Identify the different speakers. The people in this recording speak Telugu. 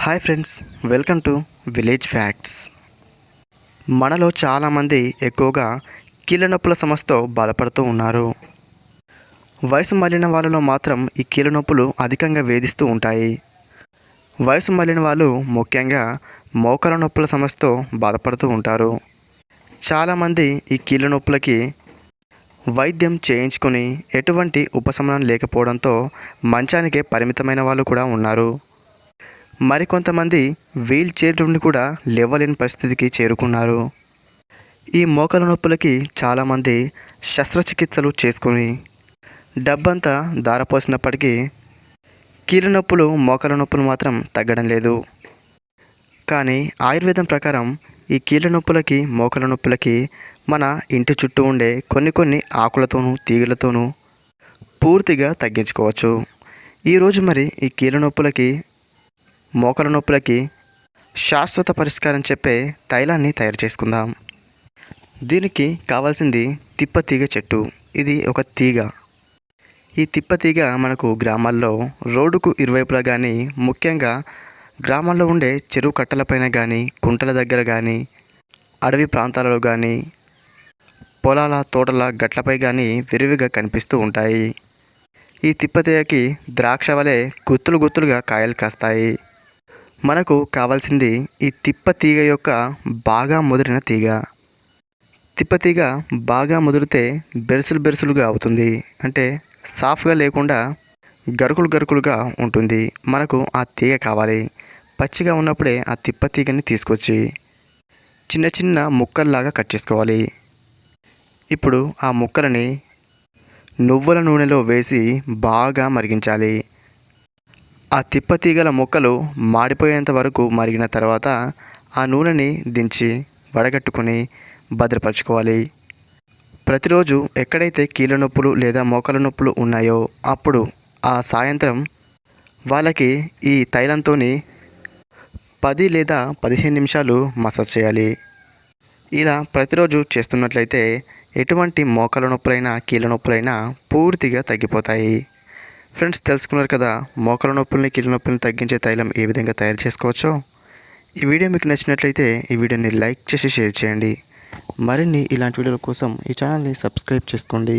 Speaker 1: Hi friends welcome to village facts. మనలో చాలామంది ఎక్కువగా కీళ్ళ నొప్పుల సమస్యతో బాధపడుతూ ఉన్నారు. వయసు మళ్ళిన వాళ్ళలో మాత్రం ఈ కీళ్ళ నొప్పులు అధికంగా వేధిస్తూ ఉంటాయి. వయసు మళ్ళిన వాళ్ళు ముఖ్యంగా మోకాల నొప్పుల సమస్యతో బాధపడుతూ ఉంటారు. చాలామంది ఈ కీళ్ళ నొప్పులకి వైద్యం చేయించుకొని ఎటువంటి ఉపశమనం లేకపోవడంతో మంచానికే పరిమితమైన వాళ్ళు కూడా ఉన్నారు. మరికొంతమంది వీల్ చైర్ నుండి కూడా లేవలేని పరిస్థితికి చేరుకున్నారు. ఈ మోకాల నొప్పులకి చాలామంది శస్త్రచికిత్సలు చేసుకుని డబ్బంతా దారపోసినప్పటికీ కీళ్ళ నొప్పులు మోకాల నొప్పులు మాత్రం తగ్గడం లేదు. కానీ ఆయుర్వేదం ప్రకారం ఈ కీళ్ళ నొప్పులకి మోకల నొప్పులకి మన ఇంటి చుట్టూ ఉండే కొన్ని కొన్ని ఆకులతోనూ తీగలతోనూ పూర్తిగా తగ్గించుకోవచ్చు. ఈరోజు మరి ఈ కీళ్ళ నొప్పులకి మోకల నొప్పులకి శాశ్వత పరిష్కారం చెప్పే తైలాన్ని తయారు చేసుకుందాం. దీనికి కావాల్సింది తిప్పతీగ చెట్టు. ఇది ఒక తీగ. ఈ తిప్పతీగ మనకు గ్రామాల్లో రోడ్డుకు ఇరువైపులా కానీ ముఖ్యంగా గ్రామాల్లో ఉండే చెరువు కట్టలపైన కానీ కుంటల దగ్గర కానీ అడవి ప్రాంతాలలో కానీ పొలాల తోటల గట్లపై కానీ విరివిగా కనిపిస్తూ ఉంటాయి. ఈ తిప్పతీగకి ద్రాక్ష వలె గుత్తులు గుత్తులుగా కాయలు కాస్తాయి. మనకు కావాల్సింది ఈ తిప్ప తీగ యొక్క బాగా ముదిరిన తీగ. తిప్ప తీగ బాగా ముదిరితే బెరుసులు బెరుసులుగా అవుతుంది. అంటే సాఫ్గా లేకుండా గరుకులు గరుకులుగా ఉంటుంది. మనకు ఆ తీగ కావాలి. పచ్చిగా ఉన్నప్పుడే ఆ తిప్ప తీగని తీసుకొచ్చి చిన్న చిన్న ముక్కల్లాగా కట్ చేసుకోవాలి. ఇప్పుడు ఆ ముక్కలని నువ్వుల నూనెలో వేసి బాగా మరిగించాలి. ఆ తిప్పతీగల మొక్కలు మాడిపోయేంత వరకు మరిగిన తర్వాత ఆ నూనెని దించి వడగట్టుకొని భద్రపరచుకోవాలి. ప్రతిరోజు ఎక్కడైతే కీళ్ళ నొప్పులు లేదా మోకాల నొప్పులు ఉన్నాయో అప్పుడు ఆ సాయంత్రం వాళ్ళకి ఈ తైలంతో పది లేదా పదిహేను నిమిషాలు మసాజ్ చేయాలి. ఇలా ప్రతిరోజు చేస్తున్నట్లయితే ఎటువంటి మోకాల నొప్పులైనా కీళ్ళ నొప్పులైనా పూర్తిగా తగ్గిపోతాయి. ఫ్రెండ్స్ తెలుసుకున్నారు కదా మోకాల నొప్పుల్ని కీళ్ళ నొప్పుల్ని తగ్గించే తైలం ఏ విధంగా తయారు చేసుకోవచ్చో? ఈ వీడియో మీకు నచ్చినట్లయితే ఈ వీడియోని లైక్ చేసి షేర్ చేయండి. మరిన్ని ఇలాంటి వీడియోల కోసం ఈ ఛానల్ని సబ్స్క్రైబ్ చేసుకోండి.